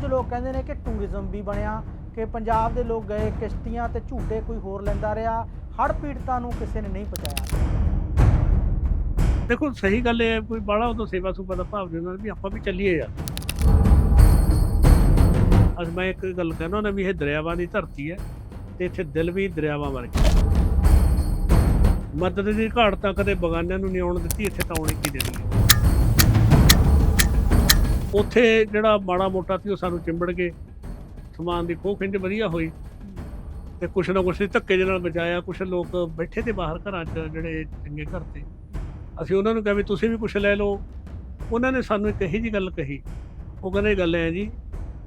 ਕੁਝ ਲੋਕ ਕਹਿੰਦੇ ਨੇ ਕਿ ਟੂਰਿਜ਼ਮ ਵੀ ਬਣਿਆ, ਕਿ ਪੰਜਾਬ ਦੇ ਲੋਕ ਗਏ ਕਿਸ਼ਤੀਆਂ ਤੇ ਝੂਟੇ ਕੋਈ ਹੋਰ ਲੈਂਦਾ ਰਿਹਾ, ਹੜ੍ਹ ਪੀੜਤਾਂ ਨੂੰ ਕਿਸੇ ਨੇ ਨਹੀਂ ਪਹੁੰਚਾਇਆ। ਦੇਖੋ, ਸਹੀ ਗੱਲ ਇਹ ਹੈ, ਕੋਈ ਬਾਹਲਾ ਉਦੋਂ ਸੇਵਾ ਸੁਭਾ ਦਾ ਭਾਵ ਦੇ ਨਾਲ ਵੀ ਆਪਾਂ ਵੀ ਚੱਲੀਏ ਯਾਰ। ਅੱਜ ਮੈਂ ਇੱਕ ਗੱਲ ਕਹਿਣਾ ਨਾ ਵੀ ਇਹ ਦਰਿਆਵਾਂ ਦੀ ਧਰਤੀ ਹੈ ਤੇ ਇੱਥੇ ਦਿਲ ਵੀ ਦਰਿਆਵਾਂ ਵਰਗੇ। ਮਦਦ ਦੀ ਘਾਟ ਤਾਂ ਕਦੇ ਬਗਾਨਿਆਂ ਨੂੰ ਨਹੀਂ ਆਉਣ ਦਿੱਤੀ, ਇੱਥੇ ਤਾਂ ਆਉਣੀ ਕੀ ਦੇਣੀ ਹੈ। ਉੱਥੇ ਜਿਹੜਾ ਮਾੜਾ ਮੋਟਾ ਸੀ ਉਹ ਸਾਨੂੰ ਚਿੰਬੜ ਗਏ ਸਮਾਨ ਦੀ ਖੋਹ ਖਿੰਝ ਵਧੀਆ ਹੋਈ। ਤੇ ਕੁਛ ਨਾ ਕੁਛ ਧੱਕੇ ਦੇ ਨਾਲ ਬਚਾਇਆ। ਕੁਛ ਲੋਕ ਬੈਠੇ ਤੇ ਬਾਹਰ ਘਰਾਂ 'ਚ ਜਿਹੜੇ ਚੰਗੇ ਘਰ ਤੇ। ਅਸੀਂ ਉਹਨਾਂ ਨੂੰ ਕਿਹਾ ਵੀ ਤੁਸੀਂ ਵੀ ਕੁਛ ਲੈ ਲਓ। ਉਹਨਾਂ ਨੇ ਸਾਨੂੰ ਇੱਕ ਇਹੀ ਜੀ ਗੱਲ ਕਹੀ। ਉਹ ਕਹਿੰਦੇ ਗੱਲ ਐ ਜੀ,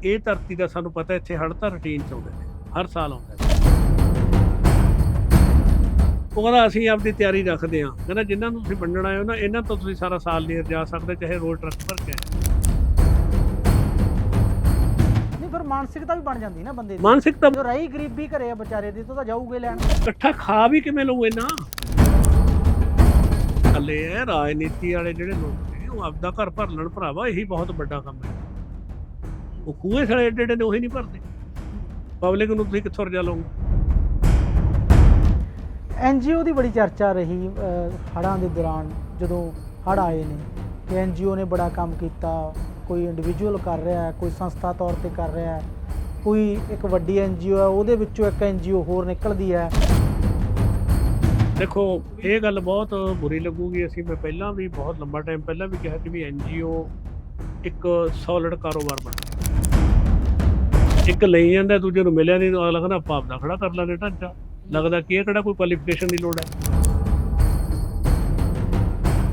ਇਹ ਧਰਤੀ ਦਾ ਸਾਨੂੰ ਪਤਾ ਇੱਥੇ ਹੜ੍ਹ ਤਾਂ ਰੁਟੀਨ ਚ ਆਉਂਦੇ ਨੇ ਹਰ ਸਾਲ ਆਉਂਦੇ ਨੇ ਉਹ ਕਹਿੰਦਾ, ਅਸੀਂ ਆਪਦੀ ਤਿਆਰੀ ਰੱਖਦੇ ਹਾਂ। ਕਹਿੰਦਾ ਜਿਨ੍ਹਾਂ ਨੂੰ ਤੁਸੀਂ ਵੰਡਣਾ ਆਏ ਹੋ ਨਾ ਇਹਨਾਂ ਤੋਂ ਤੁਸੀਂ ਸਾਰਾ ਸਾਲ ਨਹੀਂ ਜਾ ਸਕਦੇ, ਚਾਹੇ ਰੋਡ ਟਰੱਕ ਭਰ ਕੇ ਮਾਨਸਿਕਤਾ ਵੀ ਬਣ ਜਾਂਦੀ ਨਾ ਬੰਦੇ ਦੀ। ਮਾਨਸਿਕਤਾ ਜੋ ਰਹੀ ਗਰੀਬੀ ਘਰੇ ਆ ਵਿਚਾਰੇ ਦੀ ਤੋਂ ਤਾਂ ਜਾਊਗੇ ਲੈਣ। ਇਕੱਠਾ ਖਾ ਵੀ ਕਿਵੇਂ ਲਊ ਇਹਨਾਂ? ਥੱਲੇ ਐ ਰਾਜਨੀਤੀ ਵਾਲੇ ਜਿਹੜੇ ਲੋਕ ਨੇ ਉਹ ਆਪਦਾ ਘਰ ਭਰ ਲੈਣ ਭਰਾਵਾ ਇਹੀ ਬਹੁਤ ਵੱਡਾ ਕੰਮ ਹੈ। ਉਹ ਖੂਹੇ ਸਾਲੇ ਏਡੇ ਏਡੇ ਨੇ ਉਹੀ ਨਹੀਂ ਭਰਦੇ। ਪਬਲਿਕ ਨੂੰ ਤੁਸੀਂ ਕਿੱਥੋਂ ਰਜਾ ਲਓਗੇ? ਐਨਜੀਓ ਦੀ ਬੜੀ ਚਰਚਾ ਰਹੀ ਹੜਾਂ ਦੇ ਦੌਰਾਨ ਜਦੋਂ ਹੜ ਆਏ ਨੇ ਕਿ ਐਨਜੀਓ ਨੇ ਬੜਾ ਕੰਮ ਕੀਤਾ ਕੋਈ ਇੰਡੀਵਿਜੂਅਲ ਕਰ ਰਿਹਾ ਹੈ ਕੋਈ ਸੰਸਥਾ ਤੌਰ ਤੇ ਕਰ ਰਿਹਾ। ਹੈ ਕੋਈ ਇੱਕ ਵੱਡੀ ਐਨਜੀਓ ਹੈ ਉਹਦੇ ਵਿੱਚੋਂ ਇੱਕ ਐਨਜੀਓ ਹੋਰ ਨਿਕਲਦੀ ਹੈ। ਦੇਖੋ ਇਹ ਗੱਲ ਬਹੁਤ ਬੁਰੀ ਲੱਗੂਗੀ। ਅਸੀਂ ਮੈਂ ਪਹਿਲਾਂ ਵੀ ਬਹੁਤ ਲੰਬਾ ਟਾਈਮ ਪਹਿਲਾਂ ਵੀ ਕਿਹਾ ਕਿ ਵੀ ਐਨਜੀਓ ਇੱਕ ਸੋਲਿਡ ਕਾਰੋਬਾਰ ਬਣ ਇੱਕ ਲਈ ਜਾਂਦਾ ਦੂਜੇ ਨੂੰ ਮਿਲਿਆ ਨਹੀਂ ਅਗਲਾ ਕਹਿੰਦਾ ਆਪਾਂ ਆਪਦਾ ਖੜਾ ਕਰ ਲੈਣੇ ਢਾਂਚਾ। ਲੱਗਦਾ ਕਿ ਇਹ ਕਿਹੜਾ ਕੋਈ ਕੁਆਲੀਫਿਕੇਸ਼ਨ ਦੀ ਲੋੜ ਹੈ।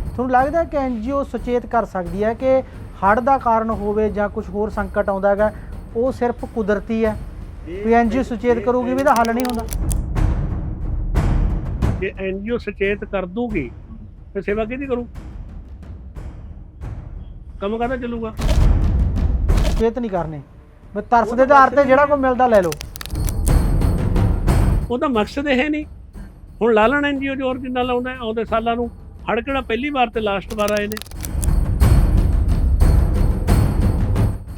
ਤੁਹਾਨੂੰ ਲੱਗਦਾ ਕਿ ਐਨਜੀਓ ਸੁਚੇਤ ਕਰ ਸਕਦੀ ਹੈ ਕਿ ਹੜ ਦਾ ਕਾਰਨ ਹੋਵੇ ਜਾਂ ਕੁਝ ਹੋਰ ਸੰਕਟ ਆਉਂਦਾ ਹੈਗਾ? ਉਹ ਸਿਰਫ ਕੁਦਰਤੀ ਹੈ। ਵੀ ਐਨਜੀਓ ਸੁਚੇਤ ਕਰੂਗੀ ਵੀ ਇਹਦਾ ਹੱਲ ਨਹੀਂ ਹੁੰਦਾ। ਜੇ ਐਨਜੀਓ ਸੁਚੇਤ ਕਰ ਦੂਗੀ ਫਿਰ ਸੇਵਾ ਕਿਹਦੀ ਕਰੂ? ਕੰਮ ਕਾਹਦਾ ਚੱਲੂਗਾ? ਸੁਚੇਤ ਨਹੀਂ ਕਰਨੇ। ਵੀ ਤਰਸ ਦੇ ਆਧਾਰ ਤੇ ਜਿਹੜਾ ਕੋਈ ਮਿਲਦਾ ਲੈ ਲਓ। ਉਹਦਾ ਮਕਸਦ ਇਹ ਨਹੀਂ। ਹੁਣ ਲਾ ਲੈਣ ਐਨਜੀਓ ਜੋਰ ਜਿੰਨਾ ਲਾਉਂਦਾ ਆਉਂਦੇ ਸਾਲਾਂ ਨੂੰ ਹੜ ਕਿਹੜਾ ਪਹਿਲੀ ਵਾਰ ਤੇ ਲਾਸਟ ਵਾਰ ਆਏ ਨੇ?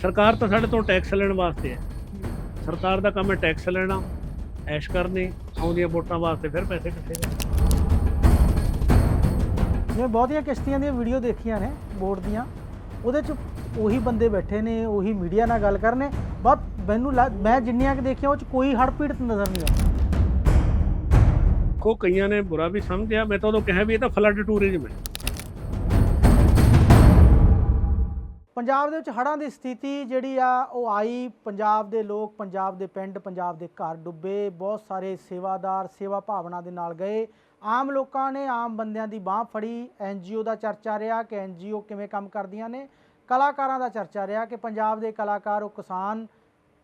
ਸਰਕਾਰ ਤਾਂ ਸਾਡੇ ਤੋਂ ਟੈਕਸ ਲੈਣ ਵਾਸਤੇ ਹੈ। ਸਰਕਾਰ ਦਾ ਕੰਮ ਹੈ ਟੈਕਸ ਲੈਣਾ ਐਸ਼ ਕਰਨੀ ਆਉਂਦੀਆਂ ਵੋਟਾਂ ਵਾਸਤੇ ਫਿਰ ਪੈਸੇ ਕਿੱਥੇ ਨੇ ਜਿਵੇਂ ਬਹੁਤੀਆਂ ਕਿਸ਼ਤੀਆਂ ਦੀਆਂ ਵੀਡੀਓ ਦੇਖੀਆਂ ਨੇ ਬੋਰਡ ਦੀਆਂ। ਉਹਦੇ ਚ ਉਹੀ ਬੰਦੇ ਬੈਠੇ ਨੇ ਉਹੀ ਮੀਡੀਆ ਨਾਲ ਗੱਲ ਕਰਨੇ। ਬਸ ਮੈਨੂੰ ਮੈਂ ਜਿੰਨੀਆਂ ਕਿ ਦੇਖੀਆਂ ਉਹ ਚ ਕੋਈ ਹੜ੍ਹ ਪੀੜਤ ਨਜ਼ਰ ਨਹੀਂ ਆਇਆ ਕੋ ਕਈਆਂ ਨੇ ਬੁਰਾ ਵੀ ਸਮਝਿਆ। ਮੈਂ ਤਾਂ ਉਦੋਂ ਕਿਹਾ ਵੀ ਇਹ ਤਾਂ ਫਲੱਡ ਟੂਰਿਜ਼ਮ ਹੈ। ਪੰਜਾਬ ਦੇ ਵਿੱਚ ਹੜ੍ਹਾਂ ਦੀ ਸਥਿਤੀ ਜਿਹੜੀ ਆ, ਉਹ ਆਈ। ਪੰਜਾਬ ਦੇ ਲੋਕ, ਪੰਜਾਬ ਦੇ ਪਿੰਡ, ਪੰਜਾਬ ਦੇ ਘਰ ਡੁੱਬੇ। ਬਹੁਤ ਸਾਰੇ ਸੇਵਾਦਾਰ, ਸੇਵਾ ਭਾਵਨਾ ਦੇ ਨਾਲ ਗਏ। ਆਮ ਲੋਕਾਂ ਨੇ ਆਮ ਬੰਦਿਆਂ ਦੀ ਬਾਹ ਫੜੀ। ਐਨਜੀਓ ਦਾ ਚਰਚਾ ਰਿਹਾ ਕਿ ਐਨਜੀਓ ਕਿਵੇਂ ਕੰਮ ਕਰਦੀਆਂ ਨੇ। ਕਲਾਕਾਰਾਂ ਦਾ ਚਰਚਾ ਰਿਹਾ ਕਿ ਪੰਜਾਬ ਦੇ ਕਲਾਕਾਰ, ਉਹ ਕਿਸਾਨ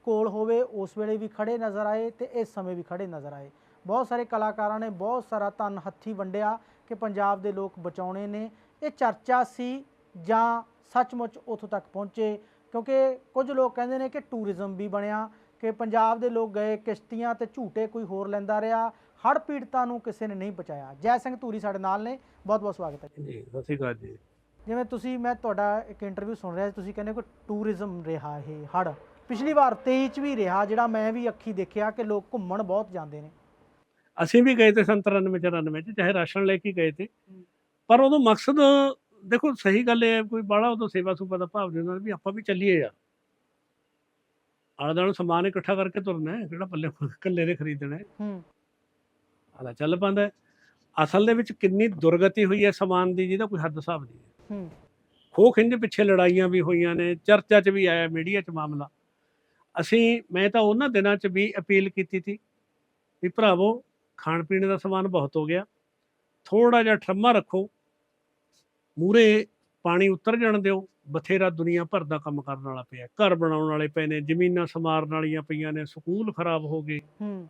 ਕੋਲ ਹੋਵੇ, ਉਸ ਵੇਲੇ ਵੀ ਖੜੇ ਨਜ਼ਰ ਆਏ ਤੇ ਇਸ ਸਮੇਂ ਵੀ ਖੜੇ ਨਜ਼ਰ ਆਏ। ਬਹੁਤ ਸਾਰੇ ਕਲਾਕਾਰਾਂ ਨੇ ਬਹੁਤ ਸਾਰਾ ਧਨ ਹੱਥੀ ਵੰਡਿਆ ਕਿ ਪੰਜਾਬ ਦੇ ਲੋਕ ਬਚਾਉਣੇ ਨੇ। ਇਹ ਚਰਚਾ ਸੀ ਜਾਂ ਸੱਚਮੁੱਚ ਉੱਥੋਂ ਤੱਕ ਪਹੁੰਚੇ ਕਿਉਂਕਿ ਕੁਝ ਲੋਕ ਕਹਿੰਦੇ ਨੇ ਕਿ ਟੂਰਿਜ਼ਮ ਵੀ ਬਣਿਆ ਕਿ ਪੰਜਾਬ ਦੇ ਲੋਕ ਗਏ ਕਿਸ਼ਤੀਆਂ ਤੇ ਝੂਟੇ ਕੋਈ ਹੋਰ ਲੈਂਦਾ ਰਿਹਾ ਹੜ੍ਹ ਪੀੜਤਾਂ ਨੂੰ ਕਿਸੇ ਨੇ ਨਹੀਂ ਬਚਾਇਆ। ਜੈ ਸਿੰਘ ਧੂਰੀ ਸਾਡੇ ਨਾਲ ਨੇ ਬਹੁਤ ਬਹੁਤ ਸਵਾਗਤ ਹੈ ਜੀ। ਸਤਿ ਸ਼੍ਰੀ ਅਕਾਲ ਜੀ। ਜਿਵੇਂ ਤੁਸੀਂ ਮੈਂ ਤੁਹਾਡਾ ਇੱਕ ਇੰਟਰਵਿਊ ਸੁਣ ਰਿਹਾ ਸੀ ਤੁਸੀਂ ਕਹਿੰਦੇ ਹੋ ਕਿ ਟੂਰਿਜ਼ਮ ਰਿਹਾ ਇਹ ਹੜ ਪਿਛਲੀ ਵਾਰ 23 ਚ ਵੀ ਰਿਹਾ ਜਿਹੜਾ ਮੈਂ ਵੀ ਅੱਖੀ ਦੇਖਿਆ ਕਿ ਲੋਕ ਘੁੰਮਣ ਬਹੁਤ ਜਾਂਦੇ ਨੇ। ਅਸੀਂ ਵੀ ਗਏ ਤੇ 97 94 ਚ ਚਾਹੇ ਰਾਸ਼ਨ ਲੈ ਕੇ ਗਏ ਤੇ। ਪਰ ਉਦੋਂ ਮਕਸਦ ਦੇਖੋ ਸਹੀ ਗੱਲ ਇਹ ਹੈ ਕੋਈ ਬਾਹਲਾ ਉਦੋਂ ਸੇਵਾ ਸੁਭਾ ਦਾ ਭਾਵ ਨਾਲ ਵੀ ਆਪਾਂ ਵੀ ਚੱਲੀਏ ਯਾਰ। ਆਲੇ ਦੁਆਲੇ ਸਮਾਨ ਇਕੱਠਾ ਕਰਕੇ ਤੁਰਨਾ ਹੈ ਕਿਹੜਾ ਪੱਲੇ ਇਕੱਲੇ ਨੇ ਖਰੀਦਣਾ ਹੈ। ਹੂੰ। ਆਲਾ ਚੱਲ ਪੈਂਦਾ। ਅਸਲ ਦੇ ਵਿੱਚ ਕਿੰਨੀ ਦੁਰਗਤੀ ਹੋਈ ਹੈ ਸਮਾਨ ਦੀ ਜਿਹਦਾ ਕੋਈ ਹੱਦ ਹਿਸਾਬ ਨਹੀਂ ਹੈ। ਹੂੰ। ਖੋ ਖਿੰਝ ਪਿੱਛੇ ਲੜਾਈਆਂ ਵੀ ਹੋਈਆਂ ਨੇ ਚਰਚਾ 'ਚ ਵੀ ਆਇਆ ਮੀਡੀਆ 'ਚ ਮਾਮਲਾ। ਅਸੀਂ ਮੈਂ ਤਾਂ ਉਹਨਾਂ ਦਿਨਾਂ 'ਚ ਵੀ ਅਪੀਲ ਕੀਤੀ ਸੀ ਵੀ ਭਰਾਵੋ ਖਾਣ ਪੀਣ ਦਾ ਸਮਾਨ ਬਹੁਤ ਹੋ ਗਿਆ। ਥੋੜਾ ਜਿਹਾ ਠਰਮਾ ਰੱਖੋ। ਮੂਰੇ ਪਾਣੀ ਉਤਰ ਜਾਣ ਦਿਓ ਬਥੇਰਾ ਦੁਨੀਆ ਭਰ ਦਾ ਕੰਮ ਕਰਨ ਵਾਲਾ ਪਿਆ। ਘਰ ਬਣਾਉਣ ਵਾਲੇ ਪਏ ਨੇ ਜ਼ਮੀਨਾਂ ਸਮਾਰਨ ਵਾਲੀਆਂ ਪਈਆਂ ਨੇ ਸਕੂਲ ਖਰਾਬ ਹੋ ਗਏ। ਹੂੰ।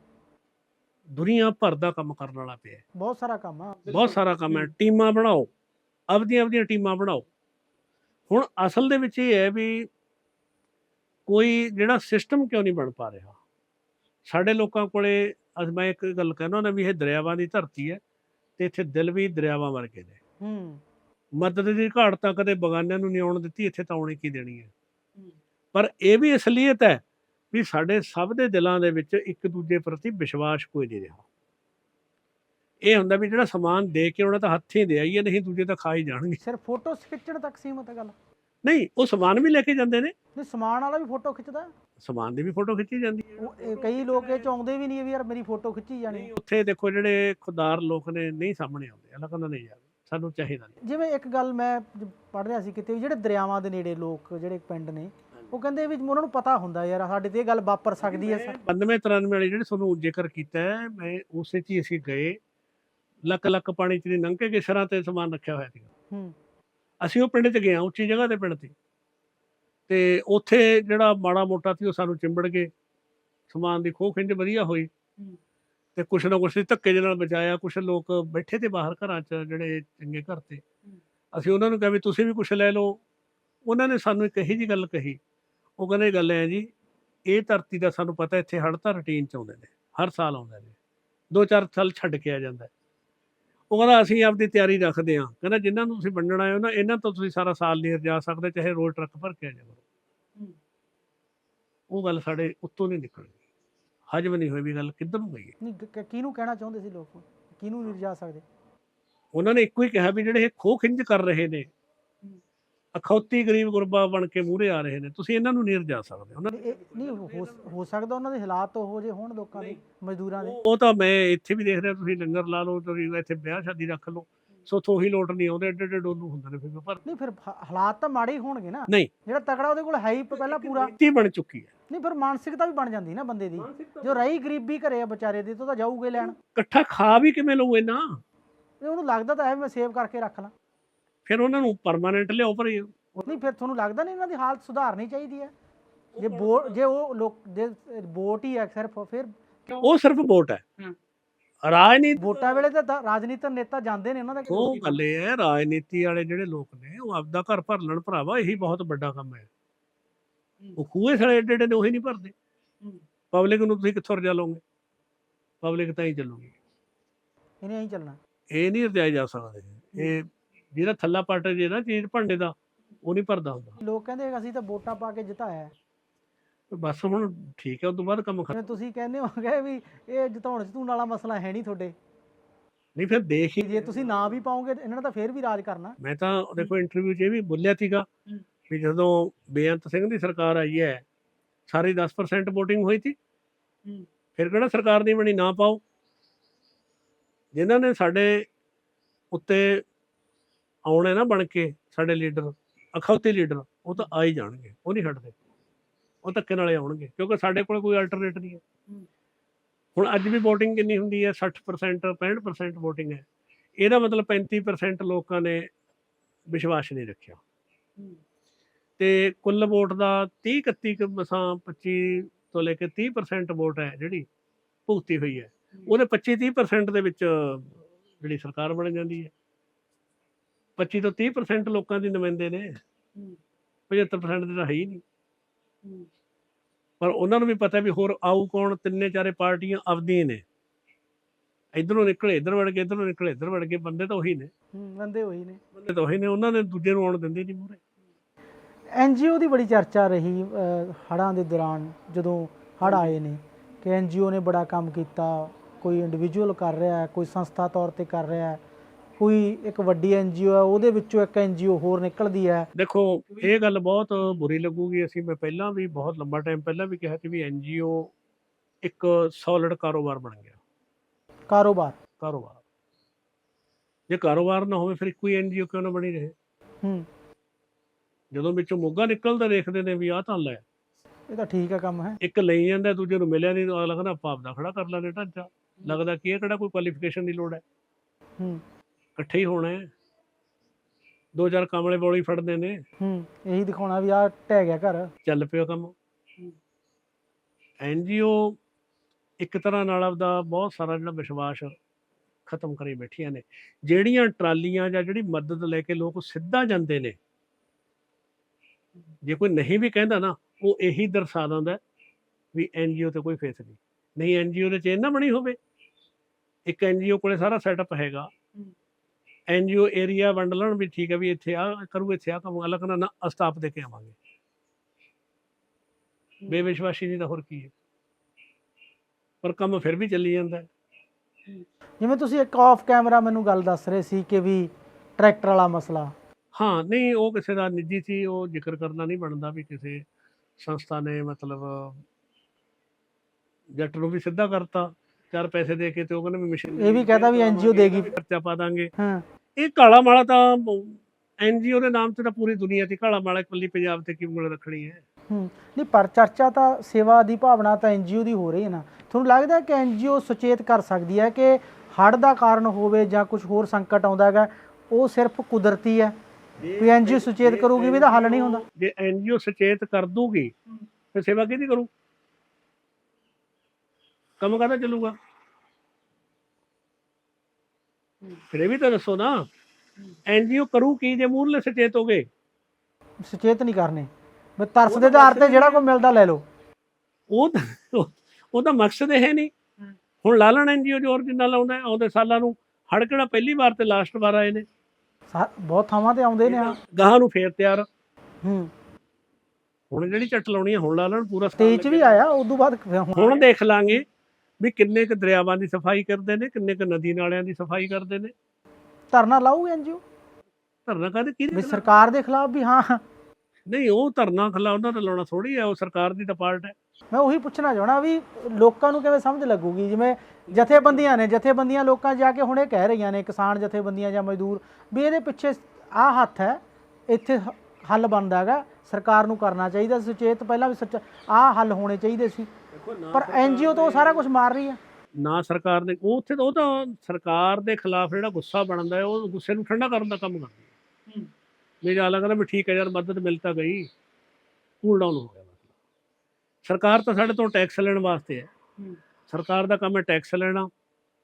ਦੁਨੀਆ ਭਰ ਦਾ ਕੰਮ ਕਰਨ ਵਾਲਾ ਪਿਆ। ਬਹੁਤ ਸਾਰਾ ਕੰਮ ਆ। ਬਹੁਤ ਸਾਰਾ ਕੰਮ ਹੈ। ਟੀਮਾਂ ਬਣਾਓ। ਆਪਦੀਆਂ ਆਪਦੀਆਂ ਟੀਮਾਂ ਬਣਾਓ। ਹੁਣ ਅਸਲ ਦੇ ਵਿੱਚ ਇਹ ਹੈ ਵੀ ਕੋਈ ਜਿਹੜਾ ਸਿਸਟਮ ਕਿਉਂ ਨਹੀਂ ਬਣ ਪਾ ਰਿਹਾ? ਸਾਡੇ ਲੋਕਾਂ ਕੋਲੇ ਅੱਜ ਮੈਂ ਇੱਕ ਗੱਲ ਕਹਿਣਾ ਨਾ ਵੀ ਇਹ ਦਰਿਆਵਾਂ ਦੀ ਧਰਤੀ ਹੈ ਤੇ ਇੱਥੇ ਦਿਲ ਵੀ ਦਰਿਆਵਾਂ ਵਰਗੇ ਨੇ। ਹੂੰ। ਮਦਦ ਦੀ ਘਾਟ ਤਾਂ ਕਦੇ ਬਗਾਨਿਆਂ ਨੂੰ ਨਹੀਂ ਆਉਣ ਦਿੱਤੀ ਇੱਥੇ ਤਾਂ ਆਉਣੀ ਕੀ ਦੇਣੀ ਹੈ। ਪਰ ਇਹ ਵੀ ਅਸਲੀਅਤ ਹੈ ਵੀ ਸਾਡੇ ਸਭ ਦੇ ਦਿਲਾਂ ਦੇ ਵਿੱਚ ਇੱਕ ਦੂਜੇ ਪ੍ਰਤੀ ਵਿਸ਼ਵਾਸ ਕੋਈ ਨਹੀਂ ਰਿਹਾ। ਇਹ ਹੁੰਦਾ ਵੀ ਜਿਹੜਾ ਸਮਾਨ ਦੇ ਕੇ ਉਹਨਾਂ ਤਾਂ ਹੱਥੀਂ ਦੇ ਆਈਏ ਨਹੀਂ ਦੂਜੇ ਤਾਂ ਖਾ ਹੀ ਜਾਣਗੇ। ਸਿਰਫ ਫੋਟੋ ਖਿੱਚਣ ਤੱਕ ਸੀਮਤ ਹੈ ਗੱਲ। ਨਹੀਂ ਉਹ ਸਮਾਨ ਵੀ ਲੈ ਕੇ ਜਾਂਦੇ ਨੇ। ਨਹੀਂ ਸਮਾਨ ਵਾਲਾ ਵੀ ਫੋਟੋ ਖਿੱਚਦਾ ਸਮਾਨ ਦੀ ਵੀ ਫੋਟੋ ਖਿੱਚੀ ਜਾਂਦੀ ਹੈ। ਕਈ ਲੋਕ ਇਹ ਚਾਹੁੰਦੇ ਵੀ ਨਹੀਂ ਵੀ ਯਾਰ ਮੇਰੀ ਫੋਟੋ ਖਿੱਚੀ ਜਾਣੀ। ਉੱਥੇ ਦੇਖੋ ਜਿਹੜੇ ਖੁਦਾਰ ਲੋਕ ਨੇ ਨਹੀਂ ਸਾਹਮਣੇ ਆਉਂਦੇ ਅਲੱਗ ਕਹਿੰਦਾ ਨਹੀਂ ਯਾਰ ਸਾਨੂੰ ਚਾਹੀਦਾ ਨਹੀਂ। ਜਿਵੇਂ ਇੱਕ ਗੱਲ ਮੈਂ ਪੜ੍ਹ ਰਿਹਾ ਸੀ ਕਿਤੇ ਵੀ ਜਿਹੜੇ ਦਰਿਆਵਾਂ ਦੇ ਨੇੜੇ ਲੋਕ ਜਿਹੜੇ ਪਿੰਡ ਨੇ ਉਹ ਕਹਿੰਦੇ ਵੀ ਉਹਨਾਂ ਨੂੰ ਪਤਾ ਹੁੰਦਾ ਯਾਰ ਸਾਡੇ ਤੇ ਇਹ ਗੱਲ ਵਾਪਰ ਸਕਦੀ ਹੈ 92 93 ਵਾਲੇ ਜਿਹੜੇ ਤੁਹਾਨੂੰ ਜ਼ਿਕਰ ਕੀਤਾ ਮੈਂ ਉਸੇ 'ਚ ਹੀ ਅਸੀਂ ਗਏ। ਲੱਕ ਲੱਕ ਪਾਣੀ 'ਚ ਨਹੀਂ ਲੰਘ ਕੇ ਕਿਸਰਾਂ ਤੇ ਸਮਾਨ ਰੱਖਿਆ ਹੋਇਆ ਸੀ ਹੂੰ। ਅਸੀਂ ਉਹ ਪਿੰਡ 'ਚ ਗਏ ਉੱਚੀ ਜਗ੍ਹਾ ਤੇ ਪਿੰਡ ਤੇ ਤੇ ਉੱਥੇ ਜਿਹੜਾ ਮਾੜਾ ਮੋਟਾ ਸੀ ਉਹ ਸਾਨੂੰ ਚਿੰਬੜ ਗਏ ਸਮਾਨ ਦੀ ਖੋਹ ਖਿੰਝ ਵਧੀਆ ਹੋਈ। ਤੇ ਕੁਛ ਨਾ ਕੁਛ ਧੱਕੇ ਦੇ ਨਾਲ ਬਚਾਇਆ ਕੁਛ ਲੋਕ ਬੈਠੇ ਤੇ ਬਾਹਰ ਘਰਾਂ 'ਚ ਜਿਹੜੇ ਚੰਗੇ ਘਰ ਤੇ। ਅਸੀਂ ਉਹਨਾਂ ਨੂੰ ਕਿਹਾ ਵੀ ਤੁਸੀਂ ਵੀ ਕੁਛ ਲੈ ਲਓ। ਉਹਨਾਂ ਨੇ ਸਾਨੂੰ ਇੱਕ ਇਹੀ ਜੀ ਗੱਲ ਕਹੀ। ਉਹ ਕਹਿੰਦੇ ਗੱਲ ਐ ਜੀ ਇਹ ਧਰਤੀ ਦਾ ਸਾਨੂੰ ਪਤਾ ਇੱਥੇ ਹੜ੍ਹ ਤਾਂ ਰੁਟੀਨ ਚ ਆਉਂਦੇ ਨੇ ਹਰ ਸਾਲ ਆਉਂਦੇ ਨੇ। ਦੋ ਚਾਰ ਸਾਲ ਛੱਡ ਕੇ ਆ ਜਾਂਦਾ। ਉਹ ਕਹਿੰਦਾ ਅਸੀਂ ਆਪਦੀ ਤਿਆਰੀ ਰੱਖਦੇ ਹਾਂ। ਕਹਿੰਦਾ ਜਿਨ੍ਹਾਂ ਨੂੰ ਤੁਸੀਂ ਵੰਡਣ ਆਏ ਹੋ ਨਾ ਇਹਨਾਂ ਤੋਂ ਤੁਸੀਂ ਸਾਰਾ ਸਾਲ ਨਹੀਂ ਜਾ ਸਕਦੇ ਚਾਹੇ ਰੋਜ਼ ਟਰੱਕ ਭਰ ਕੇ ਆ ਜਾਓ। ਉਹ ਗੱਲ ਸਾਡੇ ਉੱਤੋਂ ਨਹੀਂ ਨਿਕਲਦੀ। ਹਜਮ ਨਹੀਂ ਹੋਈ ਵੀ ਗੱਲ ਕਿੱਧਰ ਨੂੰ ਗਈ ਹੈ ਨਹੀਂ ਕ- ਕਿਹਨੂੰ ਕਹਿਣਾ ਚਾਹੁੰਦੇ ਸੀ ਲੋਕ? ਕਿਹਨੂੰ ਨਹੀਂ ਜਾ ਸਕਦੇ? ਉਹਨਾਂ ਨੇ ਇੱਕੋ ਹੀ ਕਿਹਾ ਵੀ ਜਿਹੜੇ ਇਹ ਖੋਹ ਖਿੰਝ ਕਰ ਰਹੇ ਨੇ ਅਖੌਤੀ ਗਰੀਬ ਗੁਰਬਾ ਬਣ ਕੇ ਮੂਹਰੇ ਆ ਰਹੇ ਨੇ ਤੁਸੀਂ ਇਹਨਾਂ ਨੂੰ ਨਹੀਂ ਰਜਾ ਸਕਦੇ। ਉਹਨਾਂ ਨਹੀਂ, ਇਹ ਨਹੀਂ ਹੋ ਹੋ ਸਕਦਾ ਉਹਨਾਂ ਦੇ ਹਾਲਾਤ ਉਹੋ ਜਿਹੇ ਹੋਣ ਲੋਕਾਂ ਦੇ ਮਜ਼ਦੂਰਾਂ ਦੇ। ਉਹ ਤਾਂ ਮੈਂ ਇੱਥੇ ਵੀ ਦੇਖ ਰਿਹਾ ਤੁਸੀਂ ਲੰਗਰ ਲਾ ਲਓ ਤੁਸੀਂ ਇੱਥੇ ਵਿਆਹ ਸ਼ਾਦੀ ਰੱਖ ਲਓ। ਸੋ ਤੋਂ ਹੀ ਲੋਟ ਨਹੀਂ ਆਉਂਦੇ ਏਡੇ ਏਡੇ ਡੋਲੂ ਹੁੰਦੇ ਨੇ ਫਿਰ ਪਰ ਨਹੀਂ ਫਿਰ ਹਾਲਾਤ ਤਾਂ ਮਾੜੇ ਹੀ ਹੋਣਗੇ ਨਾ। ਨਹੀਂ। ਜਿਹੜਾ ਤਕੜਾ ਉਹਦੇ ਕੋਲ ਹੈ ਹੀ ਪਹਿਲਾਂ ਪੂਰਾ। ਨੀਤੀ ਬਣ ਚੁੱਕੀ ਹੈ। ਨਹੀਂ ਫਿਰ ਮਾਨਸਿਕਤਾ ਵੀ ਬਣ ਜਾਂਦੀ ਨਾ ਬੰਦੇ ਦੀ। ਜੋ ਰਹੀ ਗਰੀਬੀ ਘਰੇ ਆ ਵਿਚਾਰੇ ਦੀ ਤੋਂ ਤਾਂ ਜਾਊਗੇ ਲੈਣ। ਇਕੱਠਾ ਖਾ ਵੀ ਕਿਵੇਂ ਲਊ ਇਹਨਾਂ ਤੇ ਉਹਨੂੰ ਲੱਗਦਾ ਤਾਂ ਮੈਂ ਸੇਵ ਕਰਕੇ ਰੱਖ ਲਾਂ। ਫਿਰ ਉਹਨਾਂ ਨੂੰ ਪਰਮਾਨੈਂਟ ਲਿਆਓ ਪਰ ਨਹੀਂ ਫਿਰ ਤੁਹਾਨੂੰ ਲੱਗਦਾ ਨਹੀਂ ਇਹਨਾਂ ਦੀ ਹਾਲਤ ਸੁਧਾਰਨੀ ਚਾਹੀਦੀ ਹੈ? ਜੇ ਵੋਟ ਜੇ ਉਹ ਲੋਕ ਜੇ ਵੋਟ ਹੀ ਹੈ ਸਿਰਫ ਫਿਰ ਉਹ ਸਿਰਫ ਵੋਟ ਹੈ। ਰਾਜਨੀਤੀ ਵੋਟਾਂ ਵੇਲੇ ਤਾਂ ਰਾਜਨੀਤਿਕ ਨੇਤਾ ਜਾਂਦੇ ਨੇ ਉਹਨਾਂ ਦਾ ਉਹ ਗੱਲ ਇਹ ਹੈ ਰਾਜਨੀਤੀ ਵਾਲੇ ਜਿਹੜੇ ਲੋਕ ਨੇ ਉਹ ਆਪਦਾ ਘਰ ਭਰ ਲੈਣ ਭਰਾਵਾ ਇਹੀ ਬਹੁਤ ਵੱਡਾ ਕੰਮ ਹੈ। ਉਹ ਖੂਹੇ ਸਾਲੇ ਏਡੇ ਏਡੇ ਨੇ ਉਹੀ ਨਹੀਂ ਭਰਦੇ। ਪਬਲਿਕ ਨੂੰ ਤੁਸੀਂ ਕਿੱਥੋਂ ਰਜਾ ਲਓਗੇ? ਪਬਲਿਕ ਤਾਂ ਹੀ ਚੱਲੂਗੀ। ਇਹਨੇ ਐਂ ਹੀ ਚੱਲਣਾ। ਇਹ ਨਹੀਂ ਰਜਾਏ ਜਾ ਸਕਦੇ। ਇਹ ਜਿਹੜਾ ਥੱਲਾ ਪੱਟ ਜੇ ਨਾ ਚੀਜ਼ ਭਾਂਡੇ ਦਾ ਉਹ ਨਹੀਂ ਭਰਦਾ ਹੁੰਦਾ। ਲੋਕ ਕਹਿੰਦੇ ਅਸੀਂ ਤਾਂ ਵੋਟਾਂ ਪਾ ਕੇ ਜਿਤਾਇਆ। ਹੈ। ਬਸ ਹੁਣ ਠੀਕ ਹੈ ਉਸ ਤੋਂ ਬਾਅਦ ਕੰਮ ਖਤਮ। ਜਿਵੇਂ ਤੁਸੀਂ ਕਹਿੰਦੇ ਹੋਗੇ ਵੀ ਇਹ ਜਿਤਾਉਣ ਚ ਵਾਲਾ ਮਸਲਾ ਹੈ ਨਹੀਂ ਤੁਹਾਡੇ। ਨਹੀਂ ਫਿਰ ਦੇਖ ਹੀ ਜੇ ਤੁਸੀਂ ਨਾ ਵੀ ਪਾਓਗੇ ਇਹਨਾਂ ਨੇ ਤਾਂ ਫੇਰ ਵੀ ਰਾਜ ਕਰਨਾ। ਮੈਂ ਤਾਂ ਦੇਖੋ ਇੰਟਰਵਿਊ 'ਚ ਇਹ ਵੀ ਬੋਲਿਆ ਸੀਗਾ। ਵੀ ਜਦੋਂ ਬੇਅੰਤ ਸਿੰਘ ਦੀ ਸਰਕਾਰ ਆਈ ਹੈ ਸਾਰੀ 10% VOTING ਹੋਈ ਸੀ। ਫਿਰ ਕਿਹੜਾ ਸਰਕਾਰ ਦੀ ਬਣੀ? ਨਾ ਪਾਓ। ਜਿਨ੍ਹਾਂ ਨੇ ਸਾਡੇ ਉੱਤੇ ਆਉਣੇ ਨਾ ਬਣ ਕੇ ਸਾਡੇ ਲੀਡਰ ਅਖੌਤੀ ਲੀਡਰ ਉਹ ਤਾਂ ਆ ਹੀ ਜਾਣਗੇ ਉਹ ਨਹੀਂ ਹਟਦੇ। ਉਹ ਧੱਕੇ ਨਾਲੇ ਆਉਣਗੇ ਕਿਉਂਕਿ ਸਾਡੇ ਕੋਲ ਕੋਈ ਅਲਟਰਨੇਟ ਨਹੀਂ ਹੈ। ਹੁਣ ਅੱਜ ਵੀ VOTING ਕਿੰਨੀ ਹੁੰਦੀ ਹੈ? 60% 65% VOTING ਹੈ। ਇਹਦਾ ਮਤਲਬ 35% ਲੋਕਾਂ ਨੇ ਵਿਸ਼ਵਾਸ ਨਹੀਂ ਰੱਖਿਆ। ਤੇ ਕੁੱਲ ਵੋਟ ਦਾ 30 31 ਕੁ ਮਸਾਂ 25 ਤੋਂ ਲੈ ਕੇ 30% ਵੋਟ ਹੈ ਜਿਹੜੀ ਭੁਗਤੀ ਹੋਈ ਹੈ। ਉਹਦੇ 25 30% ਦੇ ਵਿੱਚ ਜਿਹੜੀ ਸਰਕਾਰ ਬਣ ਜਾਂਦੀ ਹੈ। 25 ਤੋਂ 30% ਲੋਕਾਂ ਦੀ ਨੁਮਾਇੰਦੇ ਨੇ। 75% ਦੇ ਤਾਂ ਹੈ ਹੀ ਨਹੀਂ। ਪਰ ਉਹਨਾਂ ਨੂੰ ਵੀ ਪਤਾ ਵੀ ਹੋਰ ਆਊ ਕੌਣ ਤਿੰਨੇ ਚਾਰੇ ਪਾਰਟੀਆਂ ਆਪਦੀਆਂ ਨੇ। ਇਧਰੋਂ ਨਿਕਲੇ ਇਧਰ ਵੜ ਕੇ ਇਧਰੋਂ ਨਿਕਲੇ ਇਧਰ ਵੜ ਕੇ ਬੰਦੇ ਤਾਂ ਉਹੀ ਨੇ। ਬੰਦੇ ਹੋਈ ਨੇ। ਬੰਦੇ ਤਾਂ ਉਹੀ ਨੇ ਉਹਨਾਂ ਨੇ ਦੂਜੇ ਨੂੰ ਆਉਣ ਦਿੰਦੇ ਨਹੀਂ ਮੂਹਰੇ। ਐਨਜੀਓ ਦੀ ਬੜੀ ਚਰਚਾ ਰਹੀ ਹੜਾਂ ਦੇ ਦੌਰਾਨ ਜਦੋਂ ਹੜ ਆਏ ਨੇ ਕਿ ਐਨਜੀਓ ਨੇ ਬੜਾ ਕੰਮ ਕੀਤਾ ਕੋਈ ਇੰਡੀਵਿਜੂਅਲ ਕਰ ਰਿਹਾ ਹੈ ਕੋਈ ਸੰਸਥਾ ਤੌਰ ਤੇ ਕਰ ਰਿਹਾ। ਹੈ ਕੋਈ ਇੱਕ ਵੱਡੀ ਐਨਜੀਓ ਹੈ ਉਹਦੇ ਵਿੱਚੋਂ ਇੱਕ ਐਨਜੀਓ ਹੋਰ ਨਿਕਲਦੀ ਹੈ। ਦੇਖੋ ਇਹ ਗੱਲ ਬਹੁਤ ਬੁਰੀ ਲੱਗੂਗੀ। ਅਸੀਂ ਮੈਂ ਪਹਿਲਾਂ ਵੀ ਬਹੁਤ ਲੰਬਾ ਟਾਈਮ ਪਹਿਲਾਂ ਵੀ ਕਿਹਾ ਸੀ ਵੀ ਐਨਜੀਓ ਇੱਕ ਸੋਲਿਡ ਕਾਰੋਬਾਰ ਬਣ ਗਿਆ। ਕਾਰੋਬਾਰ। ਕਾਰੋਬਾਰ। ਜੇ ਕਾਰੋਬਾਰ ਨਾ ਹੋਵੇ ਫਿਰ ਹੀ ਐਨਜੀਓ ਕਿਉਂ ਨਾ ਬਣੀ ਰਹੇ? ਹੂੰ। ਜਦੋਂ ਵਿੱਚੋਂ ਮੋਗਾ ਨਿਕਲਦਾ ਦੇਖਦੇ ਨੇ ਵੀ ਆਹ ਤਾਂ ਲੈ। ਇਹ ਤਾਂ ਠੀਕ ਹੈ ਕੰਮ ਹੈ। ਇੱਕ ਲਈ ਜਾਂਦਾ ਦੂਜੇ ਨੂੰ ਮਿਲਿਆ ਨਹੀਂ ਅਗਲਾ ਕਹਿੰਦਾ ਆਪਾਂ ਆਪਦਾ ਖੜਾ ਕਰ ਲੈਣੇ ਢਾਂਚਾ। ਲੱਗਦਾ ਕਿ ਇਹ ਕਿਹੜਾ ਕੋਈ ਕੁਆਲੀਫਿਕੇਸ਼ਨ ਦੀ ਲੋੜ ਹੈ। ਹੂੰ। ਇਕੱਠੇ ਹੀ ਹੋਣਾ ਹੈ ਦੋ ਚਾਰ ਕਮਲੇ ਬੋਲੀ ਫੜਦੇ ਨੇ। ਹੂੰ ਇਹੀ ਦਿਖਾਉਣਾ ਵੀ ਆਹ ਢਹਿ ਗਿਆ ਘਰ। ਚੱਲ ਪਿਆ ਕੰਮ। ਐਨਜੀਓ ਇੱਕ ਤਰ੍ਹਾਂ ਨਾਲ ਆਪਦਾ ਬਹੁਤ ਸਾਰਾ ਜਿਹੜਾ ਵਿਸ਼ਵਾਸ ਖਤਮ ਕਰੀ ਬੈਠੀਆਂ ਨੇ। ਜਿਹੜੀਆਂ ਟਰਾਲੀਆਂ ਜਾਂ ਜਿਹੜੀ ਮਦਦ ਲੈ ਕੇ ਲੋਕ ਸਿੱਧਾ ਜਾਂਦੇ ਨੇ ਜੇ ਕੋਈ ਨਹੀਂ ਵੀ ਕਹਿੰਦਾ ਨਾ ਉਹ ਇਹੀ ਦਰਸਾ ਦਿੰਦਾ ਵੀ ਐਨਜੀਓ ਤੇ ਕੋਈ ਫੇਸ ਨਹੀਂ। ਨਹੀਂ ਐਨਜੀਓ ਦੇ ਚੇਨ ਨਾ ਬਣੀ ਹੋਵੇ। ਇੱਕ ਐਨਜੀਓ ਕੋਲੇ ਸਾਰਾ ਸੈਟਅਪ ਹੈਗਾ। ਐਨਜੀਓ ਏਰੀਆ ਵੰਡ ਲੈਣ ਵੀ ਠੀਕ ਹੈ ਵੀ ਇੱਥੇ ਆ ਕਰੂ ਇੱਥੇ ਆ ਕੰਮ ਅਲੱਗ ਨਾ ਨਾ ਸਟਾਫ ਦੇ ਕੇ ਆਵਾਂਗੇ। ਬੇਵਿਸ਼ਵਾਸੀ ਨਹੀਂ ਤਾਂ ਹੋਰ ਕੀ ਹੈ। ਪਰ ਕੰਮ ਫਿਰ ਵੀ ਚੱਲੀ ਜਾਂਦਾ। ਜਿਵੇਂ ਤੁਸੀਂ ਇੱਕ ਆਫ ਕੈਮਰਾ ਮੈਨੂੰ ਗੱਲ ਦੱਸ ਰਹੇ ਸੀ ਕਿ ਵੀ ਟਰੈਕਟਰ ਵਾਲਾ ਮਸਲਾ। ਹਾਂ ਨਹੀਂ ਉਹ ਕਿਸੇ ਦਾ ਨਿੱਜੀ ਸੀ ਉਹ ਜ਼ਿਕਰ ਕਰਨਾ ਨਹੀਂ ਬਣਦਾ ਵੀ ਕਿਸੇ ਸੰਸਥਾ ਨੇ ਮਤਲਬ ਜੱਟ ਨੂੰ ਵੀ ਸਿੱਧਾ ਕਰਤਾ ਚਾਰ ਪੈਸੇ ਦੇ ਕੇ ਤੇ ਉਹ ਕਹਿੰਦੇ ਵੀ ਮਸ਼ੀਨ ਇਹ ਵੀ ਕਹਿਤਾ ਵੀ NGO ਦੇਗੀ। ਖਰਚਾ ਪਾ ਦਾਂਗੇ। ਹਾਂ। ਇਹ ਕਾਲਾ ਮਾਲਾ ਤਾਂ ਐਨਜੀਓ ਦੇ ਨਾਮ ਤੇ ਤਾਂ ਪੂਰੀ ਦੁਨੀਆ ਤੇ ਕਾਲਾ ਮਾਲਾ ਇਕੱਲੀ ਪੰਜਾਬ ਤੇ ਕਿਉਂ ਉਂਗਲ ਰੱਖਣੀ ਹੈ? ਹੂੰ ਨਹੀਂ ਪਰ ਚਰਚਾ ਤਾਂ ਸੇਵਾ ਦੀ ਭਾਵਨਾ ਤਾਂ ਐਨਜੀਓ ਦੀ ਹੋ ਰਹੀ ਹੈ ਨਾ। ਤੁਹਾਨੂੰ ਲੱਗਦਾ ਕਿ ਐਨਜੀਓ ਸੁਚੇਤ ਕਰ ਸਕਦੀ ਹੈ ਕਿ ਹੜ੍ਹ ਦਾ ਕਾਰਨ ਹੋਵੇ ਜਾਂ ਕੁਝ ਹੋਰ ਸੰਕਟ ਆਉਂਦਾ ਹੈਗਾ ਉਹ ਸਿਰਫ ਕੁਦਰਤੀ ਹੈ? ਵੀ ਐਨਜੀਓ ਸੁਚੇਤ ਕਰੂਗੀ ਵੀ ਇਹਦਾ ਹੱਲ ਨਹੀਂ ਹੁੰਦਾ। ਜੇ ਐਨਜੀਓ ਸੁਚੇਤ ਕਰ ਦੂਗੀ ਫਿਰ ਸੇਵਾ ਕਿਹਦੀ ਕਰੂ? ਕੰਮ ਕਾਹਦਾ ਚੱਲੂਗਾ? ਫਿਰ ਇਹ ਵੀ ਤਾਂ ਦੱਸੋ ਨਾ। ਐਨਜੀਓ ਕਰੂ ਕੀ ਜੇ ਮੂਰਲੇ ਸੁਚੇਤ ਹੋ ਗਏ? ਸੁਚੇਤ ਨਹੀਂ ਕਰਨੇ। ਵੀ ਤਰਸ ਦੇ ਆਧਾਰ ਤੇ ਜਿਹੜਾ ਕੋਈ ਮਿਲਦਾ ਲੈ ਲਓ। ਉਹ ਤਾਂ ਉਹ ਤਾਂ ਮਕਸਦ ਇਹ ਨਹੀਂ। ਹੁਣ ਲਾਲਣ ਐਨਜੀਓ ਜੋਰ ਜਿੰਨਾ ਲਾਉਂਦਾ ਹੈ, ਆਉਂਦੇ ਸਾਲਾਂ ਨੂੰ ਹੜ ਕਿਹੜਾ ਪਹਿਲੀ ਵਾਰ ਤੇ ਲਾਸਟ ਵਾਰ ਆਏ ਨੇ। ਸਾ- ਬਹੁਤ ਥਾਵਾਂ ਤੇ ਆਉਂਦੇ ਨੇ ਆ। ਗਾਹਾਂ ਨੂੰ ਫੇਰ ਤਿਆਰ। ਹੂੰ। ਹੁਣ ਜਿਹੜੀ ਚੱਟ ਲਾਉਣੀ ਹੈ ਹੁਣ ਲਾ ਲੈਣ ਪੂਰਾ ਸਾਲ ਚ ਵੀ ਆਇਆ ਉਦੋਂ ਬਾਅਦ ਹੁਣ ਹੁਣ ਦੇਖ ਲਾਂਗੇ। ਵੀ ਕਿੰਨੇ ਕੁ ਦਰਿਆਵਾਂ ਦੀ ਸਫ਼ਾਈ ਕਰਦੇ ਨੇ ਕਿੰਨੇ ਕੁ ਨਦੀ ਨਾਲਿਆਂ ਦੀ ਸਫ਼ਾਈ ਕਰਦੇ ਨੇ? ਧਰਨਾ ਲਾਊ ਐਨਜੀਓ ਧਰਨਾ ਕਾਹਦੇ ਵੀ ਕੀ ਸਰਕਾਰ ਦੇ ਖਿਲਾਫ ਵੀ ਹਾਂ। ਨਹੀਂ ਉਹ ਧਰਨਾ ਖਲਾ ਉਹਨਾਂ ਦਾ ਲਾਉਣਾ ਥੋੜੀ ਹੈ ਉਹ ਸਰਕਾਰ ਦੀ ਤਾਂ ਪਾਰਟ ਹੈ। ਮੈਂ ਉਹੀ ਪੁੱਛਣਾ ਚਾਹਣਾ ਵੀ ਲੋਕਾਂ ਨੂੰ ਕਿਵੇਂ ਸਮਝ ਲੱਗੂਗੀ? ਜਿਵੇਂ ਜਥੇਬੰਦੀਆਂ ਨੇ ਜਥੇਬੰਦੀਆਂ ਲੋਕਾਂ 'ਚ ਜਾ ਕੇ ਹੁਣ ਇਹ ਕਹਿ ਰਹੀਆਂ ਨੇ ਕਿਸਾਨ ਜਥੇਬੰਦੀਆਂ ਜਾਂ ਮਜ਼ਦੂਰ ਵੀ ਇਹਦੇ ਪਿੱਛੇ ਆਹ ਹੱਥ ਹੈ ਇੱਥੇ ਹ- ਹੱਲ ਬਣਦਾ ਹੈਗਾ ਸਰਕਾਰ ਨੂੰ ਕਰਨਾ ਚਾਹੀਦਾ ਸੁਚੇਤ ਪਹਿਲਾਂ ਵੀ ਸੱਚ ਆਹ ਹੱਲ ਹੋਣੇ ਚਾਹੀਦੇ ਸੀ। ਪਰ ਐਨਜੀਓ ਤੋਂ ਉਹ ਸਾਰਾ ਕੁਝ ਮਾਰ ਰਹੀ ਹੈ ਨਾ ਸਰਕਾਰ ਨੇ ਉਹ ਉੱਥੇ ਉਹ ਤਾਂ ਸਰਕਾਰ ਦੇ ਖਿਲਾਫ ਜਿਹੜਾ ਗੁੱਸਾ ਬਣਦਾ ਹੈ ਉਹ ਗੁੱਸੇ ਨੂੰ ਠੰਡਾ ਕਰਨ ਦਾ ਕੰਮ ਕਰਦੀ ਹੈ। ਮੇਰਾ ਲੱਗਦਾ ਵੀ ਠੀਕ ਹੈ ਯਾਰ ਮਦਦ ਮਿਲ ਤਾਂ ਗਈ। ਕੂਲ ਡਾਊਨ ਹੋ ਗਿਆ ਮਸਲਾ ਸਰਕਾਰ ਤਾਂ ਸਾਡੇ ਤੋਂ ਟੈਕਸ ਲੈਣ ਵਾਸਤੇ ਹੈ। ਸਰਕਾਰ ਦਾ ਕੰਮ ਹੈ ਟੈਕਸ ਲੈਣਾ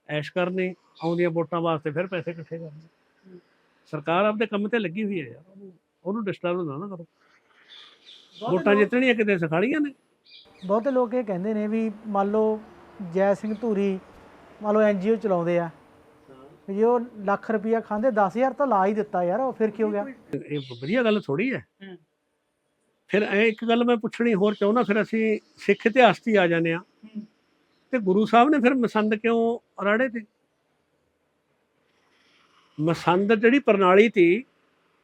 ਐਸ਼ ਕਰਨੀ ਆਉਂਦੀਆਂ ਵੋਟਾਂ ਵਾਸਤੇ ਫਿਰ ਪੈਸੇ ਇਕੱਠੇ ਕਰਨੇ। ਸਰਕਾਰ ਆਪਦੇ ਕੰਮ ਤੇ ਲੱਗੀ ਹੋਈ ਹੈ ਯਾਰ। ਉਹਨੂੰ- ਡਿਸਟਰਬ ਨਾ ਨਾ ਕਰੋ ਵੋਟਾਂ ਜਿੱਤਣੀਆਂ ਕਿਤੇ ਸਿਖਾਲੀਆਂ ਨੇ। ਬਹੁਤੇ ਲੋਕ ਇਹ ਕਹਿੰਦੇ ਨੇ ਵੀ ਮੰਨ ਲਓ ਜੈ ਸਿੰਘ ਧੂਰੀ ਮੰਨ ਲਓ ਐਨਜੀਓ ਚਲਾਉਂਦੇ ਆ। ਵੀ ਜੇ ਉਹ ਲੱਖ ਰੁਪਈਆ ਖਾਂਦੇ 10000 ਤਾਂ ਲਾ ਹੀ ਦਿੱਤਾ ਯਾਰ ਉਹ ਫਿਰ ਕੀ ਹੋ ਗਿਆ? ਇਹ ਵਧੀਆ ਗੱਲ ਥੋੜੀ ਹੈ। ਫਿਰ ਐ ਇੱਕ ਗੱਲ ਮੈਂ ਪੁੱਛਣੀ ਹੋਰ ਚਾਹੁੰਦਾ ਫਿਰ ਅਸੀਂ ਸਿੱਖ ਇਤਿਹਾਸ 'ਚ ਹੀ ਆ ਜਾਂਦੇ ਆ ਤੇ ਗੁਰੂ ਸਾਹਿਬ ਨੇ ਫਿਰ ਮਸੰਦ ਕਿਉਂ ਰਾੜੇ ਤੇ? ਮਸੰਦ ਜਿਹੜੀ ਪ੍ਰਣਾਲੀ ਤੀ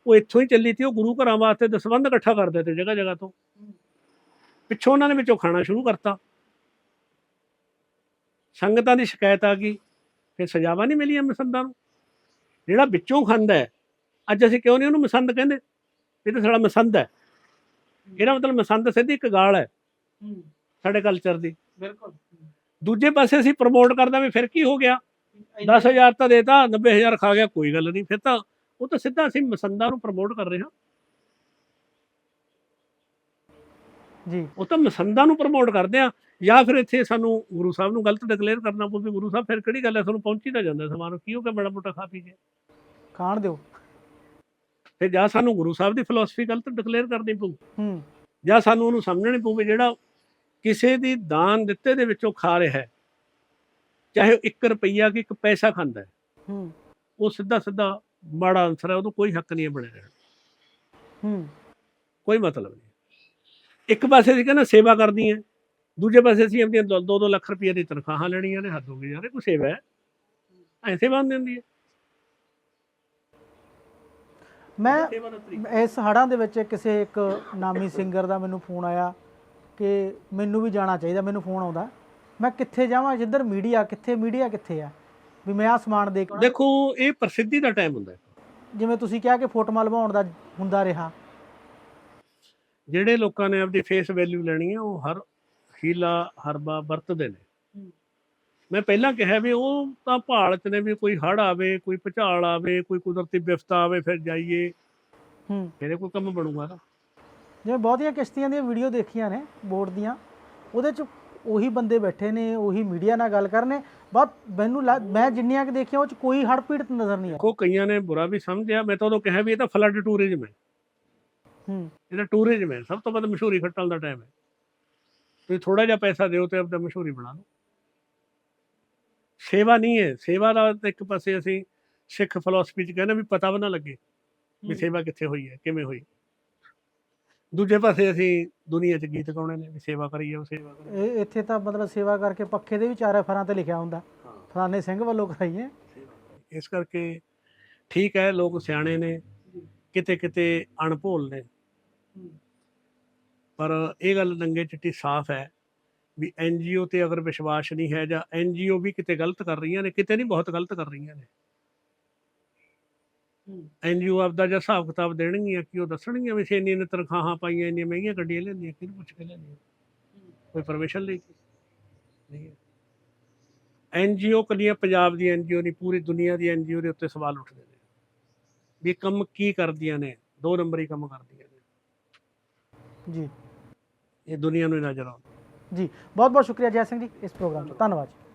ਉਹ ਇੱਥੋਂ ਹੀ ਚੱਲੀ ਤੀ ਉਹ ਗੁਰੂ ਘਰਾਂ ਵਾਸਤੇ ਦਸਵੰਧ ਇਕੱਠਾ ਕਰਦੇ ਤੇ ਜਗ੍ਹਾ ਜਗ੍ਹਾ ਤੋਂ ਪਿੱਛੋਂ ਉਹਨਾਂ ਨੇ ਵਿੱਚੋਂ ਖਾਣਾ ਸ਼ੁਰੂ ਕਰਤਾ। ਸੰਗਤਾਂ ਦੀ ਸ਼ਿਕਾਇਤ ਆ ਗਈ ਫਿਰ ਸਜ਼ਾਵਾਂ ਨਹੀਂ ਮਿਲੀਆਂ ਮਸੰਦਾਂ ਨੂੰ। ਜਿਹੜਾ ਵਿੱਚੋਂ ਖਾਂਦਾ ਹੈ ਅੱਜ ਅਸੀਂ ਕਿਉਂ ਨਹੀਂ ਉਹਨੂੰ ਮਸੰਦ ਕਹਿੰਦੇ? ਇਹ ਤਾਂ ਸਾਡਾ ਮਸੰਦ ਹੈ। ਇਹਦਾ ਮਤਲਬ ਮਸੰਦ ਸਿੱਧੀ ਇੱਕ ਗਾਲ ਹੈ ਸਾਡੇ ਕਲਚਰ ਦੀ। ਬਿਲਕੁਲ। ਦੂਜੇ ਪਾਸੇ ਅਸੀਂ ਪ੍ਰਮੋਟ ਕਰਦਾ ਵੀ ਫਿਰ ਕੀ ਹੋ ਗਿਆ? 10000 ਤਾਂ ਦੇਤਾ 90000 ਖਾ ਗਿਆ ਕੋਈ ਗੱਲ ਨਹੀਂ। ਫਿਰ ਤਾਂ ਉਹ ਤਾਂ ਸਿੱਧਾ ਅਸੀਂ ਮਸੰਦਾਂ ਨੂੰ ਪ੍ਰਮੋਟ ਕਰ ਰਹੇ ਹਾਂ। ਜੀ। ਉਹ ਤਾਂ ਮਸੰਦਾਂ ਨੂੰ ਪ੍ਰਮੋਟ ਕਰਦੇ ਆ ਜਾਂ ਫਿਰ ਇੱਥੇ ਸਾਨੂੰ ਗੁਰੂ ਸਾਹਿਬ ਨੂੰ ਗਲਤ ਡਿਕਲੇਅਰ ਕਰਨਾ ਪਊ ਗੁਰੂ ਸਾਹਿਬ ਫਿਰ ਕਿਹੜੀ ਗੱਲ ਹੈ ਤੁਹਾਨੂੰ ਪਹੁੰਚੀ ਤਾਂ ਜਾਂਦਾ ਸਮਾਨ ਕੀ ਹੋ ਗਿਆ ਬੜਾ ਮੋਟਾ ਖਾ ਪੀ ਕੇ? ਖਾਣ ਦਿਓ। ਫਿਰ ਜਾਂ ਸਾਨੂੰ ਗੁਰੂ ਸਾਹਿਬ ਦੀ ਫਿਲਾਸਫੀ ਗਲਤ ਡਿਕਲੇਅਰ ਕਰਨੀ ਪਊ। ਹੂੰ। ਜਾਂ ਸਾਨੂੰ ਉਹਨੂੰ ਸਮਝਣੀ ਪਊਗੀ ਜਿਹੜਾ ਕਿਸੇ ਦੀ ਦਾਨ ਦਿੱਤੇ ਦੇ ਵਿੱਚੋਂ ਖਾ ਰਿਹਾ ਹੈ ਚਾਹੇ 1 ਰੁਪਈਆ ਕਿ ਇੱਕ ਪੈਸਾ ਖਾਂਦਾ ਹੈ ਹੂੰ। ਉਹ ਸਿੱਧਾ ਸਿੱਧਾ ਮਾੜਾ ਅਨਸਰ ਹੈ ਉਹਨੂੰ ਕੋਈ ਹੱਕ ਨਹੀਂ ਹੈ ਬਣੇ ਰਹਿਣ ਦਾ। ਹੂੰ। ਕੋਈ ਮਤਲਬ ਨਹੀਂ। ਇੱਕ ਪਾਸੇ ਅਸੀਂ ਕਹਿੰਦਾ ਸੇਵਾ ਕਰਦੀ ਹੈ ਦੂਜੇ ਪਾਸੇ ਅਸੀਂ ਆਪਣੀਆਂ 2-2 ਲੱਖ ਰੁਪਏ ਦੀ ਤਨਖਾਹਾਂ ਲੈਣੀਆਂ ਨੇ ਹੱਦ ਹੋ ਗਈ ਯਾਰ ਇਹ ਕੋਈ ਸੇਵਾ ਹੈ? ਐ ਸੇਵਾ ਹੁੰਦੀ ਹੁੰਦੀ ਹੈ। ਮੈਂ ਇਸ ਹੜਾਂ ਦੇ ਵਿੱਚ ਕਿਸੇ ਇੱਕ ਨਾਮੀ ਸਿੰਗਰ ਦਾ ਮੈਨੂੰ ਫੋਨ ਆਇਆ ਕਿ ਮੈਨੂੰ ਵੀ ਜਾਣਾ ਚਾਹੀਦਾ ਮੈਨੂੰ ਫੋਨ ਆਉਂਦਾ। ਮੈਂ ਕਿੱਥੇ ਜਾਵਾਂ ਜਿੱਧਰ ਮੀਡੀਆ ਕਿੱਥੇ ਮੀਡੀਆ ਕਿੱਥੇ ਆ? ਵੀ ਮੈਂ ਆ ਸਮਾਨ ਦੇ ਕੇ। ਦੇਖੋ ਇਹ ਪ੍ਰਸਿੱਧੀ ਦਾ ਟਾਈਮ ਹੁੰਦਾ ਜਿਵੇਂ ਤੁਸੀਂ ਕਿਹਾ ਕਿ ਫੋਟੋਆਂ ਲਵਾਉਣ ਦਾ ਹੁੰਦਾ ਰਿਹਾ। ਜਿਹੜੇ ਲੋਕਾਂ ਨੇ ਆਪਦੀ ਫੇਸ ਵੈਲਿਊ ਲੈਣੀ ਹੈ ਉਹ ਹਰ ਹੀਲਾ ਹਰਬਾ ਵਰਤਦੇ ਨੇ। ਮੈਂ ਪਹਿਲਾਂ ਕਿਹਾ ਵੀ ਉਹ ਤਾਂ ਭਾਲ ਚ ਨੇ ਵੀ ਕੋਈ ਹੜ ਆਵੇ ਕੋਈ ਭੁਚਾਲ ਆਵੇ ਕੋਈ ਕੁਦਰਤੀ ਵਿਫਤਾ ਆਵੇ ਫਿਰ ਜਾਈਏ। ਹੂੰ। ਇਹ ਕੋਈ ਕੰਮ ਬਣੂਗਾ ਨਾ। ਜਿਵੇਂ ਬਹੁਤੀਆਂ ਕਿਸ਼ਤੀਆਂ ਦੀਆਂ ਵੀਡੀਓ ਦੇਖੀਆਂ ਨੇ ਬੋਟ ਦੀਆਂ ਉਹਦੇ ਚ ਉਹੀ ਬੰਦੇ ਬੈਠੇ ਨੇ ਉਹੀ ਮੀਡੀਆ ਨਾਲ ਗੱਲ ਕਰਨੇ। ਬਹੁਤ ਮੈਨੂੰ ਮੈਂ ਜਿੰਨੀਆਂ ਕਿ ਦੇਖੀਆਂ ਉਹ ਚ ਕੋਈ ਹੜ੍ਹ ਪੀੜਤ ਨਜ਼ਰ ਨਹੀਂ ਆਇਆ। ਦੇਖੋ ਕਈਆਂ ਨੇ ਬੁਰਾ ਵੀ ਸਮਝਿਆ। ਮੈਂ ਤਾਂ ਉਦੋਂ ਕਿਹਾ ਵੀ ਇਹ ਤਾਂ ਫਲੱਡ ਟੂਰਿਜ਼ਮ ਹੈ। ਹੂੰ। ਇਹ ਤਾਂ ਟੂਰਿਜ਼ਮ ਹੈ ਸਭ ਤੋਂ ਵੱਧ ਮਸ਼ਹੂਰੀ ਖੱਟਣ ਦਾ ਟਾਈਮ ਹੈ। ਤੁਸੀਂ ਥੋੜਾ ਜਿਹਾ ਪੈਸਾ ਦਿਓ ਤੇ ਆਪਦਾ ਮਸ਼ਹੂਰੀ ਬਣਾ ਲਓ। ਸੇਵਾ ਨਹੀਂ ਹੈ ਸੇਵਾ ਦਾ ਇੱਕ ਪਾਸੇ ਅਸੀਂ ਸਿੱਖ ਫਿਲਾਸਫੀ ਚ ਕਹਿੰਦੇ ਵੀ ਪਤਾ ਵੀ ਨਾ ਲੱਗੇ ਵੀ। ਸੇਵਾ ਕਿੱਥੇ ਹੋਈ ਹੈ ਕਿਵੇਂ ਹੋਈ। ਦੂਜੇ ਪਾਸੇ ਅਸੀਂ ਦੁਨੀਆ 'ਚ ਗੀਤ ਗਾਉਣੇ ਨੇ ਵੀ ਸੇਵਾ ਕਰੀਏ ਉਹ ਸੇਵਾ ਕਰੀਏ। ਇਹ ਇੱਥੇ ਤਾਂ ਮਤਲਬ ਸੇਵਾ ਕਰਕੇ ਪੱਖੇ ਦੇ ਵੀ ਚਾਰੇ ਫਰਾਂ ਤੇ ਲਿਖਿਆ ਹੁੰਦਾ। ਫਲਾਣੇ ਸਿੰਘ ਵੱਲੋਂ ਕਰਾਈਏ ਇਸ ਕਰਕੇ ਠੀਕ ਹੈ ਲੋਕ ਸਿਆਣੇ ਨੇ ਕਿਤੇ ਕਿਤੇ ਅਣਭੋਲ ਨੇ। ਪਰ ਇਹ ਗੱਲ ਨੰਗੇ ਚਿੱਟੀ ਸਾਫ਼ ਹੈ ਵੀ ਐਨਜੀਓ ਤੇ ਅਗਰ ਵਿਸ਼ਵਾਸ ਨਹੀਂ ਹੈ ਜਾਂ ਐਨਜੀਓ ਵੀ ਕਿਤੇ ਗਲਤ ਕਰ ਰਹੀਆਂ ਨੇ, ਕਿਤੇ ਨਹੀਂ ਬਹੁਤ ਗਲਤ ਕਰ ਰਹੀਆਂ ਨੇ। ਐਨਜੀਓ ਆਪਦਾ ਜਿਹਾ ਹਿਸਾਬ ਕਿਤਾਬ ਦੇਣਗੀਆਂ ਕਿ ਉਹ ਦੱਸਣਗੀਆਂ ਵੀ ਅਸੀਂ ਇੰਨੀਆਂ ਨੇ ਤਨਖਾਹਾਂ ਪਾਈਆਂ, ਇੰਨੀਆਂ ਮਹਿੰਗੀਆਂ ਗੱਡੀਆਂ ਲੈਂਦੀਆਂ ਕਿਹਨੂੰ ਪੁੱਛ ਕੇ ਲੈਂਦੀਆਂ ਕੋਈ ਪਰਮਿਸ਼ਨ ਲਈ? ਕੇ ਨਹੀਂ ਹੈ। ਐਨਜੀਓ ਕੱਲੀਆਂ ਪੰਜਾਬ ਦੀ ਐਨਜੀਓ ਨਹੀਂ, ਪੂਰੀ ਦੁਨੀਆ ਦੀ ਐਨਜੀਓ ਦੇ ਉੱਤੇ ਸਵਾਲ ਉੱਠਦੇ ਨੇ ਵੀ ਕੰਮ ਕੀ ਕਰਦੀਆਂ ਨੇ, ਦੋ ਨੰਬਰੀ ਕੰਮ ਕਰਦੀਆਂ ਨੇ। ਜੀ। ਇਹ ਦੁਨੀਆ ਨੂੰ ਹੀ ਨਜ਼ਰ ਆਉਂਦਾ। ਜੀ ਬਹੁਤ ਬਹੁਤ ਸ਼ੁਕਰੀਆ ਜੈ ਸਿੰਘ ਜੀ ਇਸ ਪ੍ਰੋਗਰਾਮ ਤੋਂ ਧੰਨਵਾਦ ਜੀ।